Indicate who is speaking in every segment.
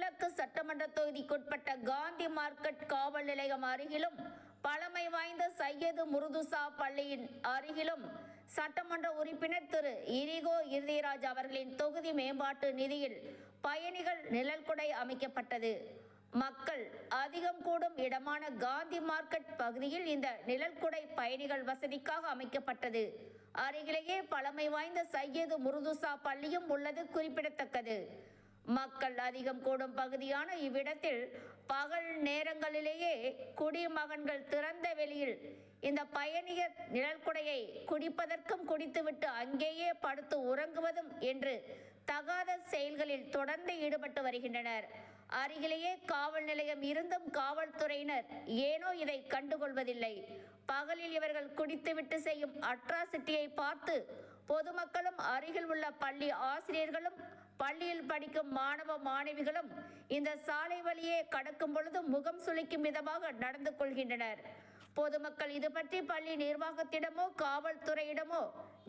Speaker 1: கிழக்கு சட்டமன்ற தொகுதிக்குட்பட்ட காந்தி மார்க்கெட் காவல் நிலையம் அருகிலும் பழமை வாய்ந்த சையது முருதுசா பள்ளியின் அருகிலும் சட்டமன்ற உறுப்பினர் திரு இரிகோ இறுதிராஜ் அவர்களின் தொகுதி மேம்பாட்டு நிதியில் பயணிகள் நிழல்குடை அமைக்கப்பட்டது. மக்கள் அதிகம் கூடும் இடமான காந்தி மார்க்கெட் பகுதியில் இந்த நிழல்குடை பயணிகள் வசதிக்காக அமைக்கப்பட்டது. அருகிலேயே பழமை வாய்ந்த சையது முருதுசா பள்ளியும் உள்ளது குறிப்பிடத்தக்கது. மக்கள் அதிகம் கூடும் பகுதியான இவ்விடத்தில் பகல் நேரங்களிலேயே குடிமகன்கள் திறந்த வெளியில் இந்த பயணியர் நிழல்குடையை குடிப்பதற்கும் குடித்துவிட்டு அங்கேயே படுத்து உறங்குவதும் என்று தகாத செயல்களில் தொடர்ந்து ஈடுபட்டு வருகின்றனர். அருகிலேயே காவல் நிலையம் இருந்தும் காவல்துறையினர் ஏனோ இதை கண்டுகொள்வதில்லை. பகலில் இவர்கள் குடித்துவிட்டு செய்யும் அட்ராசிட்டியை பார்த்து பொதுமக்களும் அருகில் உள்ள பள்ளி ஆசிரியர்களும் பள்ளியில் படிக்கும் மாணவ மாணவிகளும் இந்த சாலை வழியே கடக்கும் பொழுது முகம் சுளிக்கும் விதமாக நடந்து கொள்கின்றனர். பொதுமக்கள் இது பற்றி பள்ளி நிர்வாகத்திடமோ காவல்துறையிடமோ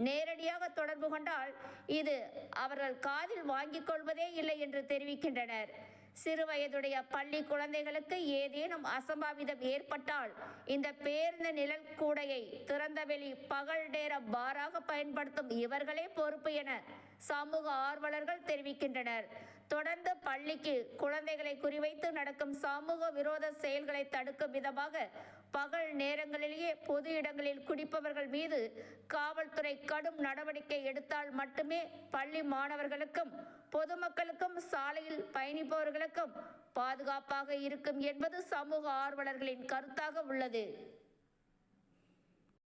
Speaker 1: நேரடியாக தொடர்பு கொண்டால் இது அவர்கள் காதில் வாங்கிக் கொள்வதே இல்லை என்று தெரிவிக்கின்றனர். சிறுவயதுடைய பள்ளி குழந்தைகளுக்கு ஏதேனும் அசம்பாவிதம் ஏற்பட்டால் இந்த பேருந்து நிழல் கூடையை திறந்தவெளி பகல் நேர பாராக பயன்படுத்தும் இவர்களே பொறுப்பு என சமூக ஆர்வலர்கள் தெரிவிக்கின்றனர். தொடர்ந்து பள்ளிக்கு குழந்தைகளை குறிவைத்து நடக்கும் சமூக விரோத செயல்களை தடுக்கும் விதமாக பகல் நேரங்களிலேயே பொது இடங்களில் குடிப்பவர்கள் மீது காவல்துறை கடும் நடவடிக்கை எடுத்தால் மட்டுமே பள்ளி மாணவர்களுக்கும் பொதுமக்களுக்கும் சாலையில் பயணிப்பவர்களுக்கும் பாதுகாப்பாக இருக்கும் என்பது சமூக ஆர்வலர்களின் கருத்தாக உள்ளது.